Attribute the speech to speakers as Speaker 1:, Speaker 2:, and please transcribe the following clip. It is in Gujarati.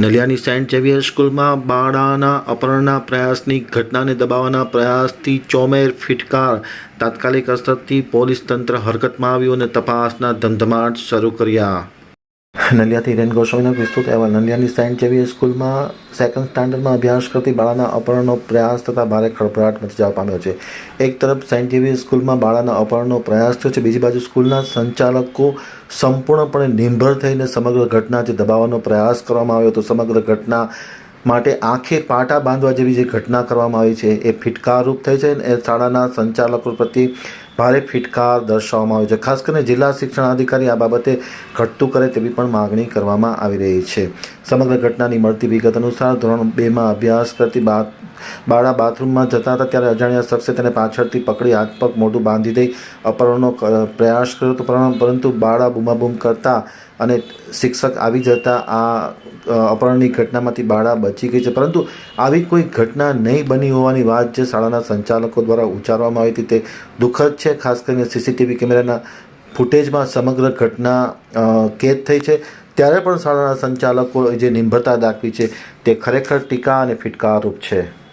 Speaker 1: નલિયાની સેન્ટ ઝેવિયર સ્કૂલમાં બાળાના અપહરણના પ્રયાસની ઘટનાને દબાવવાના પ્રયાસથી ચોમેર ફિટકાર, તાત્કાલિક અસરથી પોલીસ તંત્ર હરકતમાં આવ્યું અને તપાસના ધમધમાટ શરૂ કર્યા. નલિયાથી હિરેન ગોસ્વામીનો વિસ્તૃત અહેવાલ. નલિયાની સેન્ટ જેવી સ્કૂલમાં સેકન્ડ સ્ટાન્ડર્ડમાં અભ્યાસ કરતી બાળાના અપહરણનો પ્રયાસ થતાં ભારે ખળભળાટ મચી પામ્યો છે. એક તરફ સેન્ટ જેવી સ્કૂલમાં બાળાના અપહરણનો પ્રયાસ થયો છે. બીજી બાજુ સ્કૂલના સંચાલકો સંપૂર્ણપણે નિર્ભર થઈને સમગ્ર ઘટના જે દબાવવાનો પ્રયાસ કરવામાં આવ્યો હતો, સમગ્ર ઘટના માટે આંખે પાટા બાંધવા જેવી જે ઘટના કરવામાં આવી છે, એ ફિટકારરૂપ થઈ છે અને એ શાળાના સંચાલકો પ્રત્યે ભારે ફિટકાર દર્શાવવામાં આવ્યો છે. ખાસ કરીને જિલ્લા શિક્ષણાધિકારી આ બાબતે ઘટતું કરે તેવી પણ માગણી કરવામાં આવી રહી છે. સમગ્ર ઘટનાની મળતી વિગત અનુસાર ધોરણ બેમાં અભ્યાસ કરતી બા બાળા બાથરૂમમાં જતા હતા ત્યારે અજાણ્યા શખ્સે તેને પાછળથી પકડી હાથ પગ મોઢું બાંધી દઈ અપહરણનો પ્રયાસ કર્યો હતો. પરંતુ- બાળા બૂમાબૂમ કરતા અને શિક્ષક આવી જતા આ અપહરણની ઘટનામાંથી બાળા બચી ગઈ છે. પરંતુ આવી કોઈ ઘટના નહીં બની હોવાની વાત જે શાળાના સંચાલકો દ્વારા ઉચ્ચારવામાં આવી હતી તે દુઃખદ છે. ખાસ કરીને સીસીટીવી કેમેરાના ફૂટેજમાં સમગ્ર ઘટના કેદ થઈ છે. ત્યારે પણ શાળાના સંચાલકો જે નિર્ભરતા દાખવી છે તે ખરેખર ટીકા અને ફિટકારરૂપ છે.